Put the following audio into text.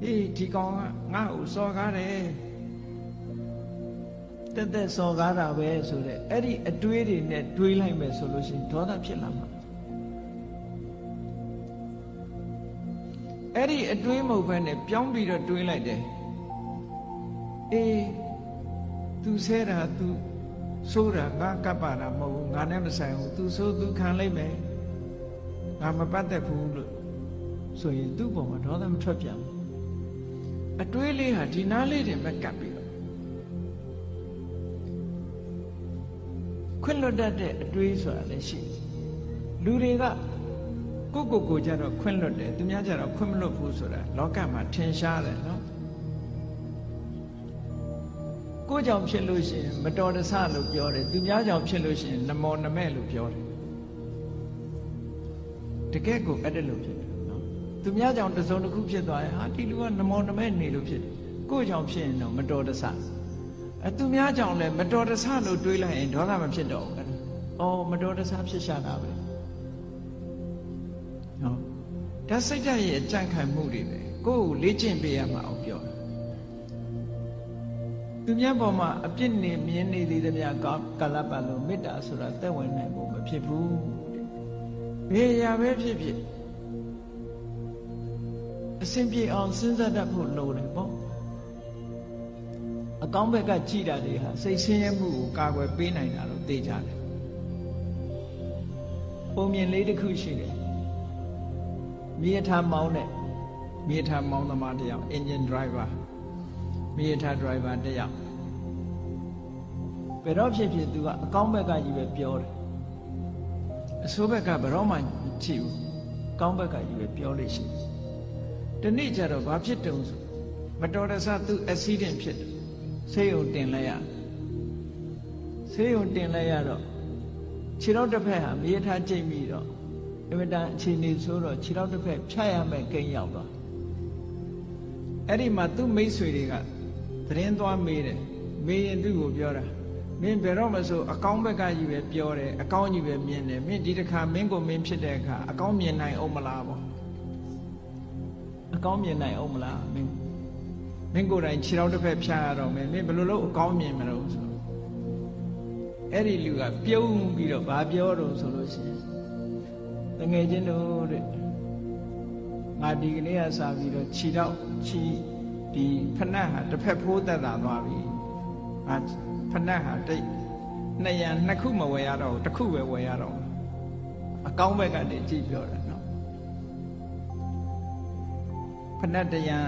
ဟေးဒီကောင်ကငါ့ကိုစော်ကားတယ်တက်တက်စော်ကားတာပဲဆိုတဲ့အဲ့ဒီအတွေးတွေနဲ့တွေးလိုက်မယ်ဆိုလို့ရှိရင်ဒေါသဖြစ်လာမှာအဲ့ဒီအတွေးမဟုတ်ဘဲနဲ့ပြောင်းပြီးတော့တွေးလိုက်တယ်အေး तू ဆဲတာ तू ဆိုးတာငါကပ်ပါတာမဟုတ်ဘူးငါနဲ့မဆိုင်ဘူး तू ဆိုး तू ခံလိုက်မယ်ငါမပတ်သက်ဘူးလို့ဆိုရင်သူ့ပုံမှာဒေါသမထွက်ပြန်ဘူး အတွေးလေးဟာဒီနားလေးတွေမဲ့ကပ်ပြီးတော့ခွင့်လွတ်တတ်တဲ့အတွေးဆိုတာလည်းရှိတယ်လူတွေကကိုကိုကိုကြတော့ခွင့်လွတ်တယ်သူများကြတော့ခွင့်မလွတ်ဘူးဆိုတာလောကမှာထင်ရှားတယ်နော်ကိုကြောင့်ဖြစ်လို့ရှိရင်မတော်တဆလို့ပြောတယ်သူများကြောင့်ဖြစ်လို့ရှိရင်နမောနမဲ့လို့ပြောတယ်တကယ်ကိုအဲ့ဒါလို့ဖြစ်တယ်နော် သူများကြောင့်တစုံတစ်ခုဖြစ်သွားရင်ဟာဒီလူကနမောနမဲ့နေလို့ဖြစ်တယ်ကိုကြောင့်ဖြစ်ရင်တော့မတော်တဆအဲသူများကြောင့်လည်းမတော်တဆလို့တွေးလိုက်ရင်ဒေါသမဖြစ်တော့ဘူးအော်မတော်တဆဖြစ်ရှာတာပဲနော်ဒါစိတ်ဓာတ်ရဲ့အကြံခံမှုတွေပဲကိုယ်ကိုလေ့ကျင့်ပေးရမှာအောင်ပြောတယ်သူများပေါ်မှာအပြစ်နေမြင်နေသေးသမျှကာလပတ်လုံးမေတ္တာဆိုတာသက်ဝင်နိုင်ဖို့မဖြစ်ဘူးဘယ်ရာပဲဖြစ်ဖြစ် အစဉ်ပြေအောင်စဉ်းစားတတ်ဖို့လိုတယ်ပေါ့အကောင်းဘက်ကကြည်တာတွေဟာစိတ်ဆင်းရဲမှုကိုကာကွယ်ပေးနိုင်တာလို့သိကြတယ်ပုံမြင်လေးတစ်ခုရှိတယ်မြေထားမောင်းတဲ့မြေထားမောင်းသမားတယောက် engine driver မြေထား driver တယောက်ဘယ်တော့ဖြစ်ဖြစ်သူကအကောင်းဘက်ကကြီးပဲပြောတယ်အဆိုးဘက်ကဘယ်တော့မှကြည့်ဘူးကောင်းဘက်ကကြီးပဲပြောလို့ရှိတယ် ဒီနေ့ကျတော့ဘာဖြစ်တုံဆိုမတော်တဆသူ accident ဖြစ်တယ်ဆေးရုံတင်လိုက်ရဆေးရုံတင်လိုက်ရတော့ခြေတော့တစ်ဖက်ဟာမြေထားကျိတ်ပြီးတော့အမတန်အခြေအနေဆိုတော့ခြေတော့တစ်ဖက်ဖြတ်ရမယ်ကိန်းရောက်သွားအဲ့ဒီမှာသူ့မိတ်ဆွေတွေကသတင်းသွားမေးတယ်မေးရင်သူ့ကိုပြောတာမင်းဘယ်တော့မှဆိုအကောင်းဘက်ကကြီးပဲပြောတယ်အကောင်းကြီးပဲမြင်တယ်မင်းဒီတစ်ခါမင်းကိုမင်းဖြစ်တဲ့အခါအကောင်းမြင်နိုင်အောင်မလားပေါ့ အကောင်းမြင်နိုင်အောင်မလားမင်းမင်းကိုယ်တိုင်ခြေထောက်တစ်ဖက်ဖြားရတော့မယ်မင်းဘယ်လိုလုပ်အကောင်းမြင်မလို့ဆိုအဲ့ဒီလူကပြုံးပြီးတော့ဘာပြောတော့ဆိုလို့ရှိရင်တငယ်ချင်းတို့တဲ့ငါဒီကနေ့ကစပြီးတော့ခြေထောက်ခြေဒီဖဏတ်ဟာတစ်ဖက်ဖိုးသက်သာသွားပြီငါဖဏတ်ဟာတိတ်နှစ်ရံနှစ်ခုမဝယ်ရတော့တစ်ခုပဲဝယ်ရတော့အကောင်းဘက်ကနေကြည့်ပြောတာ ဖဏတ်တရံ